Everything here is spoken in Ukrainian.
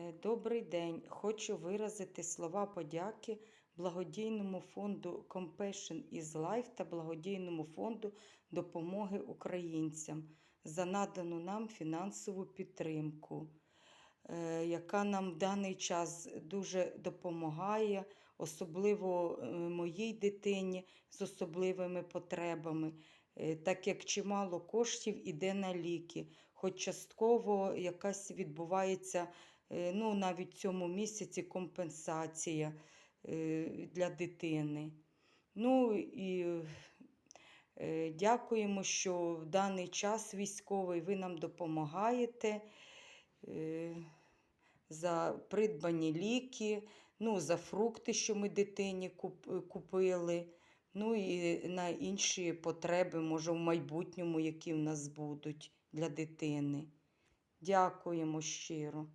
Е, Добрий день. Хочу виразити слова подяки благодійному фонду Compassion is Life та благодійному фонду допомоги українцям за надану нам фінансову підтримку, е, яка нам в даний час дуже допомагає, особливо е, моїй дитині з особливими потребами, так як чимало коштів іде на ліки, хоч частково якась відбувається ну, навіть в цьому місяці компенсація е, для дитини. Ну і е, дякуємо, що в даний час військовий ви нам допомагаєте е, за придбані ліки, ну, за фрукти, що ми дитині купили. Ну і на інші потреби, може, в майбутньому, які в нас будуть для дитини. Дякуємо щиро.